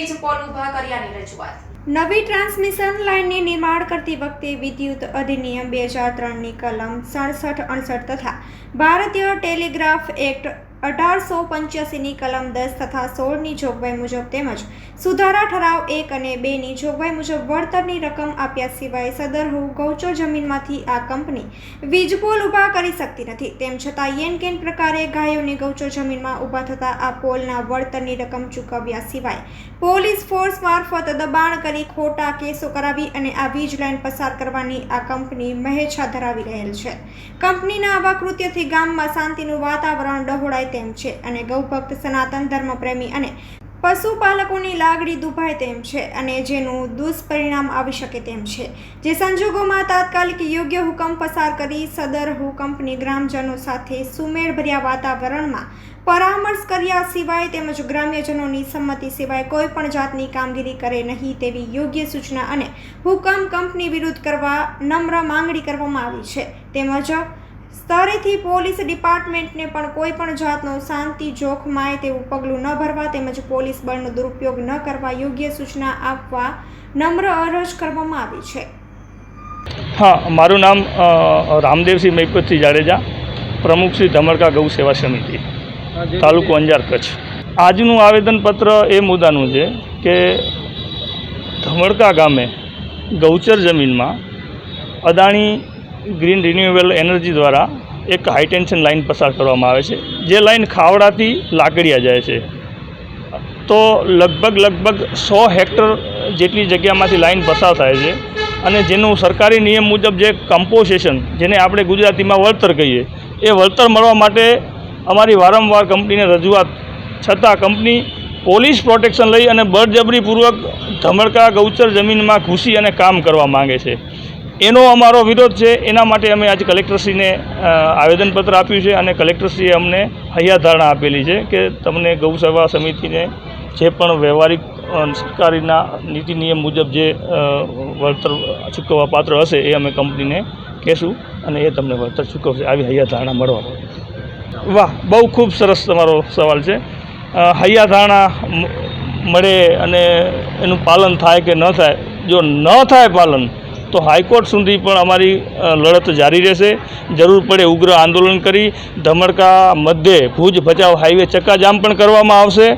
વીજ પોલ ઊભા કર્યાની રજૂઆત. નવી ટ્રાન્સમિશન લાઇનની નિર્માણ કરતી વખતે વિદ્યુત અધિનિયમ બે હજાર ત્રણની કલમ સડસઠ, અડસઠ તથા ભારતીય ટેલિગ્રાફ એક્ટ અઢારસો પંચ્યાસીની કલમ દસ તથા સોળની જોગવાઈ મુજબ તેમજ સુધારા ઠરાવ એક અને બેની જોગવાઈ મુજબ વળતરની રકમ આપ્યા સિવાય સદરહુ ગૌચો જમીનમાંથી આ કંપની વીજપોલ ઊભા કરી શકતી નથી. તેમ છતાં યેન કેન પ્રકારે ગાયોને ગૌચો જમીનમાં ઊભા થતા આ પોલના વળતરની રકમ ચૂકવ્યા સિવાય પોલીસ ફોર્સ મારફત દબાણ કરી ખોટા કેસો કરાવી અને આ વીજ લાઇન પસાર કરવાની આ કંપની મહેચ્છા ધરાવી રહેલ છે. કંપનીના આવા કૃત્યથી ગામમાં શાંતિનું વાતાવરણ ડહોળાય તેમ છે અને ગૌભક્ત સનાતન ધર્મપ્રેમી અને પશુપાલકોની લાગણી દુભાય તેમ છે અને જેનું દુષ્પરિણામ આવી શકે તેમ છે. જે સંજોગોમાં તાત્કાલિક યોગ્ય હુકમ પસાર કરી સદર હુકમની ગ્રામજનો સાથે સુમેળભર્યા વાતાવરણમાં પરામર્શ કર્યા સિવાય તેમજ ગ્રામ્યજનોની સંમતિ સિવાય કોઈ પણ જાતની કામગીરી કરે નહીં તેવી યોગ્ય સૂચના અને હુકમ કંપની વિરુદ્ધ કરવા નમ્ર માંગણી કરવામાં આવી છે. તેમજ સ્તરેથી પોલીસ ડિપાર્ટમેન્ટને પણ કોઈ પણ જાતનો શાંતિ જોખમાય તેવું પગલું ન ભરવા તેમજ પોલીસ બળનો દુરુપયોગ ન કરવા યોગ્ય સૂચના આપવા નમ્ર અરજ કરવામાં આવી છે. હા, મારું નામ રામદેવસિંહ મૈપતસિંહ જાડેજા, પ્રમુખ શ્રી ધમરકા ગૌ સેવા સમિતિ, તાલુકો અંજાર કચ્છ. આજનું આવેદનપત્ર એ મુદ્દાનું છે કે ધમડકા ગામે ગૌચર જમીનમાં અદાણી ગ્રીન રિન્યુએબલ એનર્જી દ્વારા એક હાઈટેન્શન લાઇન પસાર કરવામાં આવે છે. જે લાઇન ખાવડાથી લાકડિયા જાય છે. તો લગભગ લગભગ સો હેક્ટર જેટલી જગ્યામાંથી લાઇન પસાર થાય છે અને જેનું સરકારી નિયમ મુજબ જે કમ્પોઝેશન જેને આપણે ગુજરાતીમાં વળતર કહીએ, એ વળતર મળવા માટે અમારી વારંવાર કંપનીને રજૂઆત. છતાં કંપની પોલીસ પ્રોટેક્શન લઈ અને બળજબરીપૂર્વક ધમડકા, ગૌચર જમીનમાં ઘૂસી અને કામ કરવા માંગે છે. એનો અમારો વિરોધ છે, એના માટે અમે આજે કલેક્ટરશ્રીને આવેદનપત્ર આપ્યું છે અને કલેક્ટરશ્રીએ અમને હૈયાધારણા આપેલી છે કે તમને ગૌ સેવા સમિતિને જે પણ વ્યવહારિક સરકારીના નીતિ નિયમ મુજબ જે વળતર ચૂકવવા પાત્ર હશે એ અમે કંપનીને કહેશું અને એ તમને વળતર ચૂકવશે આવી હૈયાધારણા મળવા પામે. વાહ, બહુ ખૂબ સરસ તમારો સવાલ છે હૈયાધારણા મળે અને એનું પાલન થાય કે ન થાય જો ન થાય પાલન તો હાઈકોર્ટ સુધી પણ અમારી લડત જારી રહેશે. જરૂર પડે ઉગ્ર આંદોલન કરી ધમડકા મધ્યે ભુજ ભચાઉ હાઈવે ચક્કાજામ પણ કરવામાં આવશે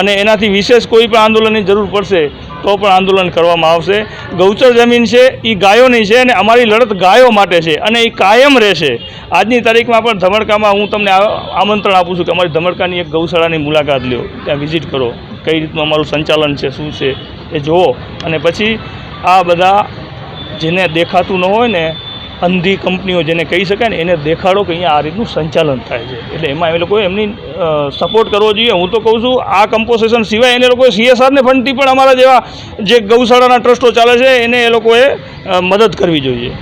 અને એનાથી વિશેષ કોઈ પણ આંદોલનની જરૂર પડશે તો પણ આંદોલન કરવામાં આવશે. ગૌચર જમીન છે એ ગાયોની છે અને અમારી લડત ગાયો માટે છે અને એ કાયમ રહેશે. આજની તારીખમાં પણ ધમડકામાં હું તમને આમંત્રણ આપું છું કે અમારી ધમડકાની એક ગૌશાળાની મુલાકાત લ્યો, ત્યાં વિઝિટ કરો. કઈ રીતનું અમારું સંચાલન છે, શું છે એ જુઓ. અને પછી આ બધા જેને દેખાતું ન હોય ને, અંધી કંપનીઓ જેને કહી શકાય ને, એને દેખાડો કે અહીંયા આ રીતનું સંચાલન થાય છે. એટલે એમાં એ લોકોએ એમની સપોર્ટ કરવો જોઈએ. હું તો કહું છું, આ કમ્પોઝેશન સિવાય એને લોકોએ સીએસઆરને ફંડથી પણ અમારા જેવા જે ગૌશાળાના ટ્રસ્ટો ચાલે છે, એને એ લોકોએ મદદ કરવી જોઈએ.